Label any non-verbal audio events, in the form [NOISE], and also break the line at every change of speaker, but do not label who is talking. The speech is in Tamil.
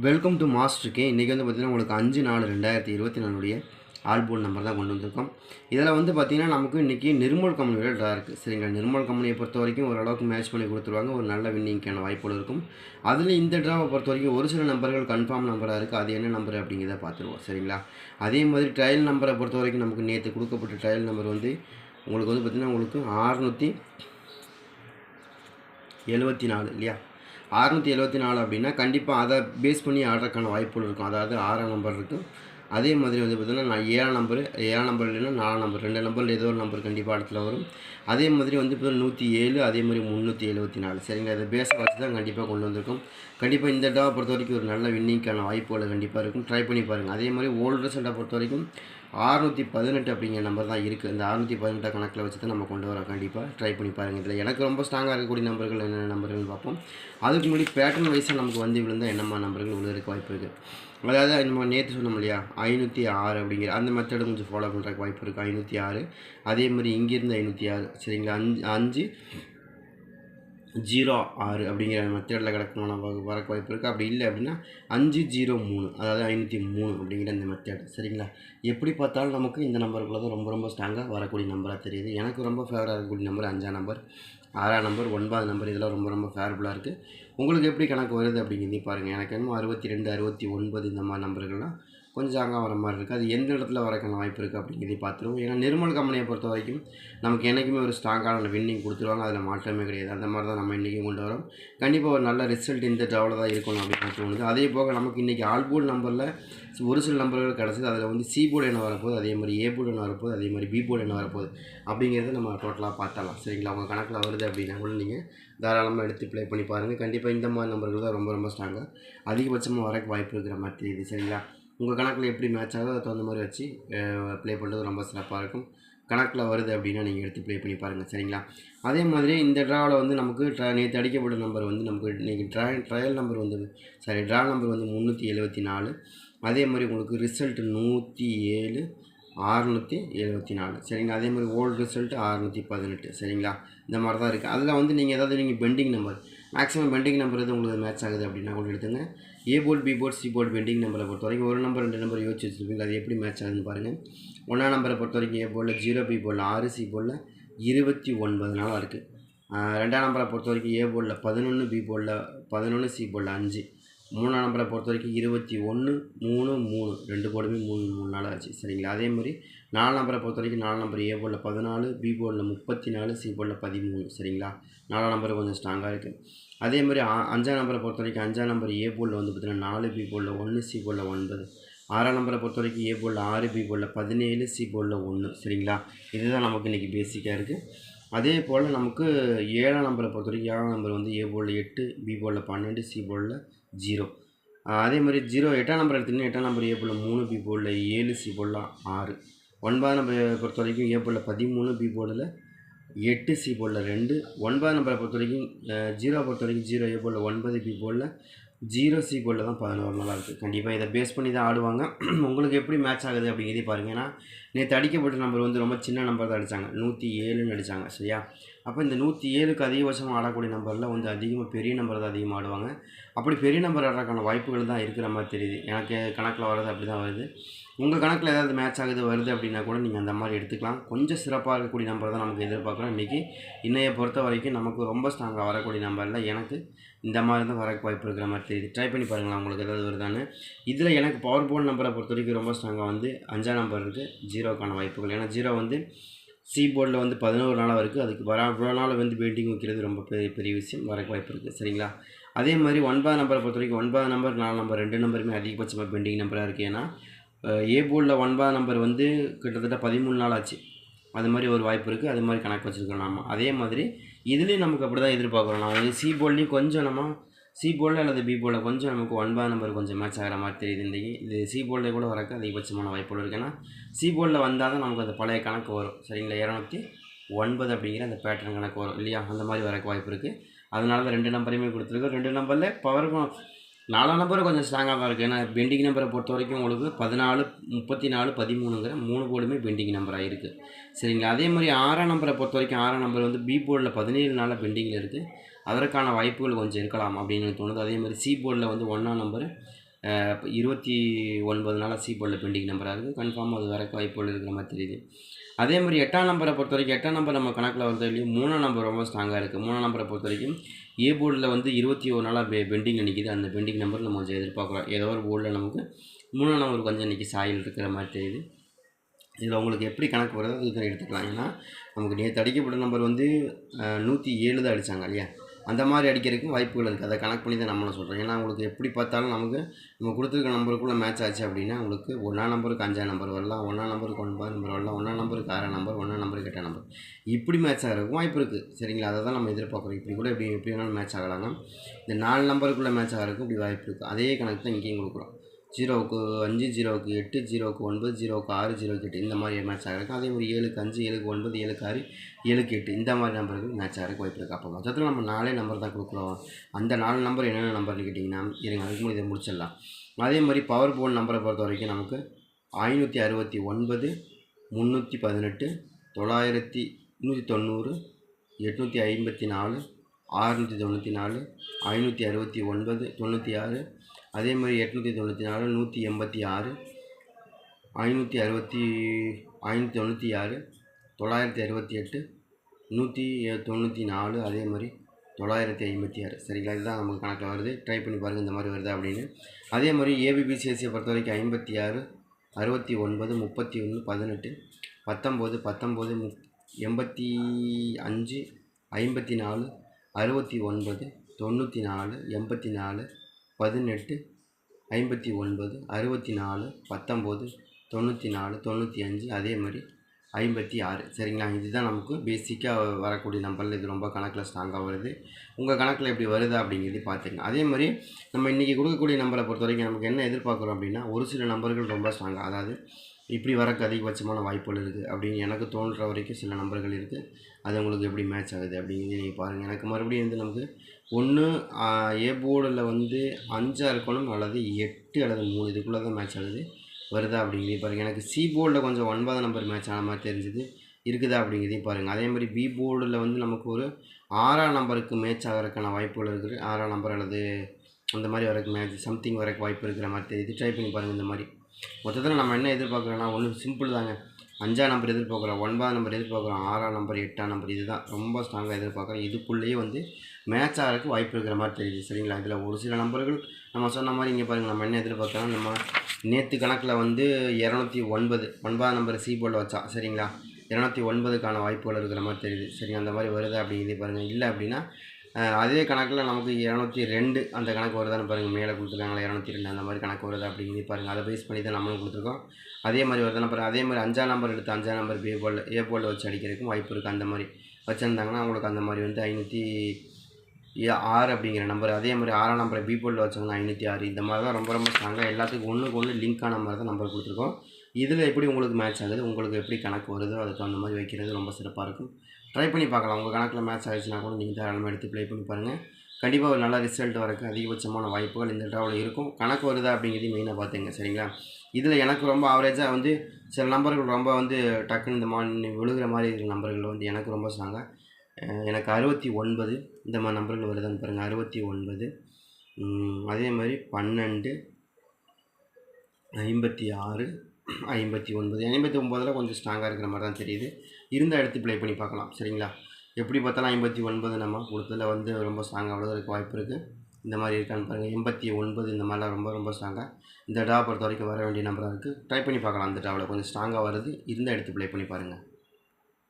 வெல்கம் டு மாஸ்டருக்கு இன்றைக்கி வந்து பார்த்திங்கன்னா உங்களுக்கு அஞ்சு நாலு ரெண்டாயிரத்தி இருபத்தி நாலுடைய ஆல்போர்ட் நம்பர் தான் கொண்டு வந்திருக்கோம். இதில் வந்து பார்த்திங்கன்னா நமக்கு இன்றைக்கி நிர்மல் கம்பெனியோட ட்ரா இருக்குது சரிங்களா? நிர்மல் கம்பெனியை பொறுத்த வரைக்கும் ஓரளவுக்கு மேட்ச் பண்ணி கொடுத்துருவாங்க. ஒரு நல்ல வின்னிங்க்கான வாய்ப்புகள் இருக்கும். அதில் இந்த ட்ராவை பொறுத்த வரைக்கும் ஒரு சில நம்பர்கள் கன்ஃபார்ம் நம்பராக இருக்குது அது என்ன நம்பர் அப்படிங்கிறத பார்த்துருவோம். சரிங்களா? அதே மாதிரி ட்ரையல் நம்பரை பொறுத்த வரைக்கும் நமக்கு நேற்று கொடுக்கப்பட்ட ட்ரையல் நம்பர் வந்து உங்களுக்கு வந்து பார்த்திங்கன்னா உங்களுக்கு ஆறுநூற்றி எழுபத்தி நாலு இல்லையா? அறுநூற்றி எழுபத்தி நாலு அப்படின்னா கண்டிப்பாக அதை பேஸ் பண்ணி ஆடுறதுக்கான வாய்ப்புகள் இருக்கும். அதாவது ஆறாம் நம்பர் இருக்கும். அதே மாதிரி வந்து பார்த்திங்கன்னா நான் ஏழாம் நம்பர் ஏழாம் நம்பர் இல்லைன்னா நாலாம் நம்பர் ரெண்டு நம்பரில் ஏதோ ஒரு நம்பர் கண்டிப்பாக இடத்துல வரும். அதே மாதிரி வந்து இப்போ நூற்றி ஏழு அதே மாதிரி முந்நூற்றி எழுபத்தி நாலு. சரிங்க அதை பேஸை வச்சு தான் கண்டிப்பாக கொண்டு வந்திருக்கும். கண்டிப்பாக இந்த டாவை பொறுத்த வரைக்கும் ஒரு நல்ல வின்னிங்க்கான வாய்ப்புகளை கண்டிப்பாக இருக்கும். ட்ரை பண்ணி பாருங்கள் அதே மாதிரி ஓல்டு சண்டை பொறுத்த வரைக்கும் அறுநூற்றி பதினெட்டு அப்படிங்கிற நம்பர் தான் இருக்குது இந்த அறுநூற்றி பதினெட்டு கணக்கில் வச்சு தான் நம்ம கொண்டு வரோம். கண்டிப்பாக ட்ரை பண்ணி பாருங்கள் இதில் எனக்கு ரொம்ப ஸ்ட்ராங்காக இருக்கக்கூடிய நம்பர்கள் என்னென்ன நம்பர்கள்னு பார்ப்போம். அதுக்கு முன்னாடி பேட்டர்ன் வைஸாக நமக்கு வந்து விழுந்தால் என்னம்மா நம்பர்கள் விழுறதுக்கு வாய்ப்பு இருக்குது அதாவது நம்ம நேற்று சொன்னோம் இல்லையா? ஐநூற்றி ஆறு அப்படிங்கிற அந்த மெத்தடு கொஞ்சம் ஃபாலோ பண்ணுறதுக்கு வாய்ப்பு இருக்குது ஐநூற்றி ஆறு. அதே மாதிரி இங்கேருந்து ஐநூற்றி ஆறு. சரிங்களா? அஞ்சு அஞ்சு ஜீரோ ஆறு அப்படிங்கிற மெத்தடில் கிடக்கணும் வரக்கு வாய்ப்பு இருக்குது அப்படி இல்லை அப்படின்னா அஞ்சு ஜீரோ மூணு அதாவது ஐநூற்றி மூணு அப்படிங்கிற இந்த மெத்தட் சரிங்களா? எப்படி பார்த்தாலும் நமக்கு இந்த நம்பருக்குள்ள தான் ரொம்ப ரொம்ப ஸ்ட்ராங்காக வரக்கூடிய நம்பராக தெரியுது. எனக்கு ரொம்ப ஃபேவராக இருக்கக்கூடிய நம்பர் அஞ்சாம் நம்பர் ஆறாம் நம்பர் ஒன்பதாம் நம்பர் இதெல்லாம் ரொம்ப ரொம்ப ஃபேவரபுளாக இருக்குது உங்களுக்கு எப்படி கணக்கு வருது அப்படிங்கிறதையும் பாருங்கள் எனக்கு என்னமோ அறுபத்தி ரெண்டு அறுபத்தி ஒன்பது இந்த மாதிரி நம்பர்கள்லாம் கொஞ்சம் ஜாங்காக வர மாதிரி இருக்குது. அது எந்த இடத்துல வரக்கான வாய்ப்பு இருக்குது அப்படிங்கிறதையும் பார்த்துருவோம். ஏன்னா நிர்மல் கம்பெனியை பொறுத்த வரைக்கும் நமக்கு என்றைக்குமே ஒரு ஸ்ட்ராங்கான வின்னிங் கொடுத்துருவாங்க. அதில் மாற்றமே கிடையாது. அந்த மாதிரி தான் நம்ம இன்றைக்கும் கொண்டு வரோம். கண்டிப்பாக ஒரு நல்ல ரிசல்ட் இந்த ட்ராவில் தான் இருக்கணும் அப்படின்னு தோணுது. அதே போக நமக்கு இன்றைக்கி ஆல்போர்ட் நம்பரில் ஒரு சில நம்பர்கள் கிடச்சிது. அதில் வந்து சி போர்டு என்ன வரப்போகுது? அதே மாதிரி ஏ போர்டு என்ன வரப்போகுது? அதே மாதிரி பி போர்டு என்ன வரப்போகுது? அப்படிங்கிறத நம்ம டோட்டலாக பார்த்தலாம் சரிங்களா? உங்கள் கணக்கில் வருது அப்படின்னா கூட நீங்கள் தாராளமாக எடுத்து ப்ளே பண்ணி பாருங்கள் கண்டிப்பாக இந்த மாதிரி நம்பர்கள் தான் ரொம்ப ரொம்ப ஸ்ட்ராங்காக அதிகபட்சமாக வரக்கு வாய்ப்பு இருக்கிற மாதிரி தெரியுது. சரிங்களா? உங்கள் கணக்கில் எப்படி மேட்ச் ஆகுதோ அதை தகுந்த மாதிரி வச்சு ப்ளே பண்ணுறது ரொம்ப சிறப்பாக இருக்கும். கணக்கில் வருது அப்படின்னா நீங்கள் எடுத்து ப்ளே பண்ணி பாருங்கள் சரிங்களா? அதே மாதிரி இந்த ட்ராவில் வந்து நமக்கு ட்ரா நேற்று அடிக்கப்பட்ட நம்பர் வந்து நமக்கு இன்றைக்கி ட்ரா ட்ரையல் நம்பர் வந்து சாரி ட்ரா நம்பர் வந்து முந்நூற்றி எழுபத்தி நாலு அதே மாதிரி உங்களுக்கு ரிசல்ட் நூற்றி ஏழு அறுநூற்றி எழுபத்தி நாலு சரிங்களா? அதே மாதிரி ஓல்டு ரிசல்ட் அறுநூற்றி பதினெட்டு சரிங்களா? இந்த மாதிரி தான் இருக்குது. அதில் வந்து நீங்கள் ஏதாவது நீங்கள் pending number maximum pending number எது உங்களுக்கு மேட்ச் ஆகுது அப்படின்னா கூட எடுத்துங்க. A board B board C board pending நம்பரை பொறுத்த வரைக்கும் ஒரு நம்பர் ரெண்டு நம்பர் யோசிச்சு வச்சுருப்பீங்க. அது எப்படி மேட்ச் ஆகுதுன்னு பாருங்கள் ஒன்றாம் நம்பரை பொறுத்த வரைக்கும் ஏ போர்டில் ஜீரோ பி போர்டில் ஆறு சி போர்டில் இருபத்தி ஒன்பது நாளாக இருக்குது ரெண்டாம் நம்பரை பொறுத்த வரைக்கும் ஏ போர்டில் பதினொன்று பி போர்டில் பதினொன்று சி போர்டில் அஞ்சு. மூணாம் நம்பரை பொறுத்த வரைக்கும் இருபத்தி ஒன்று மூணு மூணு. ரெண்டு போர்டுமே மூணு மூணு நாள் ஆச்சு. சரிங்களா? அதே மாதிரி நாலு நம்பரை பொறுத்த வரைக்கும் நாலு நம்பர் ஏ போர்டில் பதினாலு பி போர்டில் முப்பத்தி நாலு சி போர்டில் பதிமூணு. சரிங்களா? நாலாம் நம்பர் கொஞ்சம் ஸ்ட்ராங்காக இருக்குது அதே மாதிரி அஞ்சாம் நம்பரை பொறுத்த வரைக்கும் அஞ்சாம் நம்பர் ஏ போர்டில் வந்து பார்த்தீங்கன்னா நாலு பி போர்டில் ஒன்று சி போர்டில் ஒன்பது. ஆறாம் நம்பரை பொறுத்த வரைக்கும் ஏ போர்டில் ஆறு பி போர்டில் பதினேழு சி போர்டில் ஒன்று சரிங்களா? இதுதான் நமக்கு இன்றைக்கி பேசிக்காக இருக்குது அதே போல் நமக்கு ஏழாம் நம்பரை பொறுத்த வரைக்கும் ஏழாம் நம்பர் வந்து ஏ போர்டில் எட்டு பி போர்டில் பன்னெண்டு சி போர்டில் ஜீரோ அதே மாதிரி ஜீரோ எட்டாம் நம்பர் எடுத்திங்கன்னா எட்டாம் நம்பர் ஏ போர்டில் மூணு பி போர்டில் ஏழு சி போர்டில் ஆறு. ஒன்பதாம் நம்பரை பொறுத்த வரைக்கும் ஏ போர்டில் பதிமூணு பி போர்டில் எட்டு சி போர்டில் ரெண்டு. ஒன்பதாம் நம்பரை பொறுத்த வரைக்கும் ஜீரோ பொறுத்த வரைக்கும் ஜீரோ ஏ போர்டில் ஒன்பது பி போர்டில் ஜீரோ சி போர்டில் தான் பதினோரு நாளாக இருக்குது கண்டிப்பாக இதை பேஸ் பண்ணி தான் ஆடுவாங்க. [CLEARS THROAT] உங்களுக்கு எப்படி மேட்ச் ஆகுது அப்படிங்கிறதே பாருங்கள் ஏன்னா நேற்று அடிக்கப்பட்ட நம்பர் வந்து ரொம்ப சின்ன நம்பர் தான் அடித்தாங்க நூற்றி ஏழுன்னு அடித்தாங்க சரியா? அப்போ இந்த நூற்றி ஏழுக்கு அதிகபட்சமாக ஆடக்கூடிய நம்பரில் வந்து அதிகமாக பெரிய நம்பர் தான் அதிகமாக ஆடுவாங்க. அப்படி பெரிய நம்பர் ஆடுறதுக்கான வாய்ப்புகள் தான் இருக்கிற மாதிரி தெரியுது. எனக்கு கணக்கில் வர்றது அப்படி தான் வருது. உங்கள் கணக்கில் ஏதாவது மேட்ச் ஆகுது வருது அப்படின்னா கூட நீங்கள் அந்த மாதிரி எடுத்துக்கலாம். கொஞ்சம் சிறப்பாக இருக்கக்கூடிய நம்பர் தான் நமக்கு எதிர்பார்க்குறோம். இன்றைக்கி இன்னைய பொறுத்த வரைக்கும் நமக்கு ரொம்ப ஸ்ட்ராங்காக வரக்கூடிய நம்பரில் எனக்கு இந்த மாதிரி தான் வரக்கு வாய்ப்பு இருக்கிற மாதிரி தெரியுது. ட்ரை பண்ணி பாருங்களேன் உங்களுக்கு ஏதாவது வருதான்னு. இதில் எனக்கு பவர் போர்ட் நம்பரை பொறுத்த வரைக்கும் ரொம்ப ஸ்ட்ராங்காக வந்து அஞ்சாம் நம்பர் இருக்குது ஜீரோக்கான வாய்ப்புகள். ஏன்னா ஜீரோ வந்து சி போர்டில் வந்து பதினோரு நாளாக இருக்குது. அதுக்கு வர இவ்வளோ நாள் வந்து பெயிண்டிங் வைக்கிறது ரொம்ப பெரிய பெரிய விஷயம். வரக்கு வாய்ப்பு இருக்குது. சரிங்களா? அதே மாதிரி ஒன்பதாம் நம்பரை பொறுத்த வரைக்கும் ஒன்பதாம் நம்பர் நாலு நம்பர் ரெண்டு நம்பருமே அதிகபட்சமாக பெண்டிங் நம்பராக இருக்குது. ஏன்னா ஏ போர்டில் ஒன்பதாம் நம்பர் வந்து கிட்டத்தட்ட பதிமூணு நாள் ஆச்சு. அது மாதிரி ஒரு வாய்ப்பு இருக்குது. அது மாதிரி கணக்கு வச்சுருக்கோம் நாம். அதே மாதிரி இதுலேயும் நமக்கு அப்படி தான் எதிர்பார்க்குறோம். நான் சி போர்ட்லேயும் கொஞ்சம் நம்ம சி போல்டு அல்லது பி போல்டில் கொஞ்சம் நமக்கு ஒன்பதாம் நம்பர் கொஞ்சம் மேட்ச் ஆகிற மாதிரி தெரியுது. இன்றைக்கி இது சி போர்டில் கூட வரக்கு அதிகபட்சமான வாய்ப்புகள் இருக்குது ஏன்னா சி போல்டில் வந்தால் தான் நமக்கு அந்த பழைய கணக்கு வரும். சரிங்களா? இரநூத்தி ஒன்பது அப்படிங்கிற அந்த பேட்டர்ன் கணக்கு வரும். இல்லையா? அந்த மாதிரி வரக்கு வாய்ப்பு இருக்குது அதனால தான் ரெண்டு நம்பரையுமே கொடுத்துருக்கோம். ரெண்டு நம்பரில் பவருக்கும் நாலாம் நம்பரும் கொஞ்சம் ஸ்ட்ராங்காக தான் இருக்குது ஏன்னா பெண்டிங் நம்பரை பொறுத்த வரைக்கும் உங்களுக்கு பதினாலு முப்பத்தி நாலு பதிமூணுங்கிற மூணு போர்டுமே பெண்டிங் நம்பராக இருக்குது சரிங்களா? அதே மாதிரி ஆறாம் நம்பரை பொறுத்த வரைக்கும் ஆறாம் நம்பர் வந்து பி போர்டில் பதினேழு நாளில் பெண்டிங்கில் இருக்குது அதற்கான வாய்ப்புகள் கொஞ்சம் இருக்கலாம் அப்படின்னு எனக்கு தோணுது. அதே மாதிரி சி போர்டில் வந்து ஒன்றாம் நம்பர் இப்போ இருபத்தி ஒன்பது நாளாக சி போர்டில் பெண்டிங் நம்பராக இருக்குது கன்ஃபார்மாக அது வரக்கு வாய்ப்புகள் இருக்கிற மாதிரி தெரியுது. அதே மாதிரி எட்டாம் நம்பரை பொறுத்த வரைக்கும் எட்டாம் நம்பர் நம்ம கணக்கில் வரது இல்லையும் மூணாம் நம்பர் ரொம்ப ஸ்ட்ராங்காக இருக்குது மூணாம் நம்பரை பொறுத்த வரைக்கும் ஏ போர்டில் வந்து இருபத்தி ஒரு நாளாக பெ பெண்டிங் நிற்கிது அந்த பெண்டிங் நம்பர் நம்ம கொஞ்சம் எதிர்பார்க்குறோம். ஏதோ ஒரு போர்டில் நமக்கு மூணாம் நம்பர் கொஞ்சம் இன்றைக்கி சாயல் இருக்கிற மாதிரி தெரியுது. இதில் உங்களுக்கு எப்படி கணக்கு வருதோ இதை எடுத்துக்கலாம். ஏன்னா நமக்கு நேற்று அடிக்கப்பட்ட நம்பர் வந்து நூற்றி ஏழு தான் அடித்தாங்க இல்லையா? அந்த மாதிரி அடிக்கிறதுக்கும் வாய்ப்புகள் இருக்குது அதை கணக்கு பண்ணி தான் நம்மளும் சொல்கிறேன் ஏன்னா உங்களுக்கு எப்படி பார்த்தாலும் நமக்கு நம்ம கொடுத்துருக்க நம்பருக்குள்ளே மேட்ச் ஆச்சு அப்படின்னா உங்களுக்கு ஒன்றாம் நம்பருக்கு அஞ்சாம் நம்பர் வரலாம் ஒன்றாம் நம்பருக்கு ஒன்பது நம்பர் வரலாம் ஒன்றாம் நம்பருக்கு ஆறாம் நம்பர் ஒன்றாம் நம்பருக்கு எட்டாம் நம்பர் இப்படி மேட்ச் ஆகிறதுக்கும் வாய்ப்பு இருக்குது சரிங்களா? அதை தான் நம்ம எதிர்பார்க்குறோம். இப்படி கூட எப்படி எப்படி வேணாலும் மேட்ச் ஆகலாங்க இந்த நாலு நம்பருக்குள்ளே மேட்ச் ஆகிறதுக்கும் இப்படி வாய்ப்பு இருக்குது அதே கணக்கு தான் இங்கேயும் கொடுக்குறோம். ஜீரோவுக்கு அஞ்சு ஜீரோவுக்கு எட்டு ஜீரோவுக்கு ஒன்பது ஜீரோவுக்கு ஆறு ஜீரோவுக்கு எட்டு. இந்த மாதிரி மேட்ச் ஆகிருக்கு அதே மாதிரி ஏழுக்கு அஞ்சு ஏழுக்கு ஒன்பது ஏழுக்கு ஆறு ஏழுக்கு எட்டு. இந்த மாதிரி நம்பருக்கு மேட்ச் ஆகிறதுக்கு வாய்ப்பு இருக்குது அப்போ மொத்தத்தில் நம்ம நாலே நம்பர் தான் கொடுக்குறோம். அந்த நாலு நம்பர் என்னென்ன நம்பர்னு கேட்டிங்கன்னா இருங்க அதுக்கு முன்னாடி இதை முடிச்சிடலாம். அதே மாதிரி பவர் போர்டு நம்பரை பொறுத்த வரைக்கும் நமக்கு ஐநூற்றி அறுபத்தி ஒன்பது முந்நூற்றி பதினெட்டு தொள்ளாயிரத்தி நூற்றி தொண்ணூறு எட்நூற்றி ஐம்பத்தி நாலு ஆறுநூற்றி தொண்ணூற்றி நாலு ஐநூற்றி அறுபத்தி ஒன்பது தொண்ணூற்றி ஆறு அதே மாதிரி எட்நூற்றி தொண்ணூற்றி நாலு நூற்றி எண்பத்தி ஆறு ஐநூற்றி அறுபத்தி ஐநூற்றி தொண்ணூற்றி ஆறு தொள்ளாயிரத்தி அறுபத்தி எட்டு நூற்றி தொண்ணூற்றி நாலு அதே மாதிரி தொள்ளாயிரத்தி ஐம்பத்தி ஆறு சரிங்களா? இதுதான் நமக்கு கணக்கில் வருது. ட்ரை பண்ணி பாருங்கள் இந்த மாதிரி வருதா அப்படின்னு. அதே மாதிரி ஏபிபிசிஎஸ்சியை பொறுத்த வரைக்கும் ஐம்பத்தி ஆறு அறுபத்தி ஒன்பது முப்பத்தி ஒன்று பதினெட்டு பத்தொம்போது பத்தொம்போது முப் எண்பத்தி அஞ்சு ஐம்பத்தி நாலு அறுபத்தி ஒன்பது தொண்ணூற்றி நாலு எண்பத்தி நாலு பதினெட்டு ஐம்பத்தி ஒன்பது அறுபத்தி நாலு பத்தொம்போது தொண்ணூற்றி நாலு தொண்ணூற்றி அஞ்சு அதே மாதிரி ஐம்பத்தி ஆறு. சரிங்களா? இதுதான் நமக்கு பேசிக்காக வரக்கூடிய நம்பரில் இது ரொம்ப கணக்கில் ஸ்ட்ராங்காக வருது. உங்கள் கணக்கில் எப்படி வருதா அப்படிங்கிறது பார்த்துங்க அதே மாதிரி நம்ம இன்றைக்கி கொடுக்கக்கூடிய நம்பரை பொறுத்த வரைக்கும் நமக்கு என்ன எதிர்பார்க்குறோம் அப்படின்னா ஒரு சில நம்பர்கள் ரொம்ப ஸ்ட்ராங்காக அதாவது இப்படி வரக்கு அதிகபட்சமான வாய்ப்புகள் இருக்குது அப்படின்னு எனக்கு தோன்ற வரைக்கும் சில நம்பர்கள் இருக்குது அது உங்களுக்கு எப்படி மேட்ச் ஆகுது அப்படிங்கிறது நீங்கள் பாருங்கள் எனக்கு மறுபடியும் வந்து நமக்கு ஒன்று ஏ போர்டில் வந்து அஞ்சாக இருக்கணும் அல்லது எட்டு அல்லது மூணு இதுக்குள்ளே தான் மேட்ச் ஆகுது. வருதா அப்படிங்கிறதையும் பாருங்கள் எனக்கு சி போர்டில் கொஞ்சம் ஒன்பதாம் நம்பர் மேட்ச் ஆன மாதிரி தெரிஞ்சுது. இருக்குதா அப்படிங்கிறதையும் பாருங்கள் அதே மாதிரி பி போர்டில் வந்து நமக்கு ஒரு ஆறாம் நம்பருக்கு மேட்ச் ஆகிறதுக்கான வாய்ப்புகள் இருக்குது ஆறாம் நம்பர் அல்லது அந்த மாதிரி வரக்கு மேட்ச் சம்திங் வரக்கு வாய்ப்பு இருக்கிற மாதிரி தெரியுது. ட்ரை பண்ணி பாருங்கள் இந்த மாதிரி. மொத்தத்தில் நம்ம என்ன எதிர்பார்க்குறோன்னா ஒன்று சிம்பிள் தாங்க. அஞ்சாம் நம்பர் எதிர்பார்க்குறோம் ஒன்பதாம் நம்பர் எதிர்பார்க்குறோம் ஆறாம் நம்பர் எட்டாம் நம்பர் இதுதான். ரொம்ப ஸ்ட்ராங்காக எதிர்பார்க்குறோம். இதுக்குள்ளேயே வந்து மேட்ச் ஆகிறதுக்கு வாய்ப்பு இருக்கிற மாதிரி தெரியுது சரிங்களா? இதில் ஒரு சில நம்பர்கள் நம்ம சொன்ன மாதிரி இங்கே பாருங்கள் நம்ம என்ன எதிர்பார்க்குறோம்? நம்ம நேற்று கணக்கில் வந்து இரநூத்தி ஒன்பது ஒன்பதாம் நம்பர் சி போல் வச்சா சரிங்களா? இரநூத்தி ஒன்பதுக்கான வாய்ப்புகள் இருக்கிற மாதிரி தெரியுது. சரி அந்த மாதிரி வருது அப்படிங்கிறதே பாருங்கள் இல்லை அப்படின்னா அதே கணக்கில் நமக்கு இரநூத்தி ரெண்டு அந்த கணக்கு வருதான்னு பாருங்கள் மேலே கொடுத்துருக்காங்களா இரநூத்தி ரெண்டு அந்த மாதிரி கணக்கு வருதா அப்படிங்கிறது பாருங்கள் அதை பேஸ் பண்ணி தான் நம்மளும் கொடுத்துருக்கோம். அதே மாதிரி வருதான பாருங்கள் அதே மாதிரி அஞ்சாம் நம்பர் எடுத்து அஞ்சாம் நம்பர் பி போல் ஏ போர்டில் வச்சு அடிக்கிறதுக்கும் வாய்ப்பு இருக்குது அந்த மாதிரி வச்சுருந்தாங்கன்னா அவங்களுக்கு அந்த மாதிரி வந்து ஐநூற்றி ஆறு அப்படிங்கிற நம்பர் அதே மாதிரி ஆறாம் நம்பரை பி போர்டில் வச்சாங்கன்னா ஐநூற்றி ஆறு. இந்த மாதிரி தான் ரொம்ப ரொம்ப ஸ்ட்ராங்காக எல்லாத்துக்கும் ஒன்றுக்கு ஒன்று லிங்கான மாதிரி தான் நம்பர் கொடுத்துருக்கோம். இதில் எப்படி உங்களுக்கு மேட்ச் ஆகுது? உங்களுக்கு எப்படி கணக்கு வருதோ அதுக்கு தகுந்த மாதிரி வைக்கிறது ரொம்ப சிறப்பாக இருக்கும். ட்ரை பண்ணி பார்க்கலாம். உங்கள் கணக்கில் மேட்ச் ஆகிடுச்சுன்னா கூட நீங்கள் தாராளமாக எடுத்து ப்ளே பண்ணி பாருங்கள் கண்டிப்பாக ஒரு நல்ல ரிசல்ட் வரக்கு அதிகபட்சமான வாய்ப்புகள் இந்த ட்ராவில் இருக்கும். கணக்கு வருதா அப்படிங்கிறது மெயினாக பார்த்துங்க. சரிங்களா? இதில் எனக்கு ரொம்ப ஆவரேஜாக வந்து சில நம்பர்கள் ரொம்ப வந்து டக்குன்னு இந்த மாதிரி விழுகிற மாதிரி இருக்கிற நம்பர்கள் வந்து எனக்கு ரொம்ப சொன்னாங்க. எனக்கு அறுபத்தி ஒன்பது இந்த மாதிரி நம்பர்கள் வருதான்னு பாருங்கள் அறுபத்தி ஒன்பது. அதே மாதிரி பன்னெண்டு ஐம்பத்தி ஆறு ஐம்பத்தி ஒன்பது ஐம்பத்தி ஒம்பதில் கொஞ்சம் ஸ்ட்ராங்காக இருக்கிற மாதிரி தான் தெரியுது. இருந்தால் எடுத்து ப்ளே பண்ணி பார்க்கலாம் சரிங்களா? எப்படி பார்த்தாலும் ஐம்பத்தி ஒன்பது நம்ம கொடுத்ததில் வந்து ரொம்ப ஸ்ட்ராங்காக விழுறதுக்கு வாய்ப்பு இருக்குது இந்த மாதிரி இருக்கான்னு பாருங்கள் எண்பத்தி ஒன்பது இந்த மாதிரிலாம் ரொம்ப ரொம்ப ஸ்ட்ராங்காக இந்த டா பொறுத்த வரைக்கும் வர வேண்டிய நம்பராக இருக்குது ட்ரை பண்ணி பார்க்கலாம் அந்த டாவில் கொஞ்சம் ஸ்ட்ராங்காக வருது இருந்தால் எடுத்து ப்ளே பண்ணி பாருங்கள்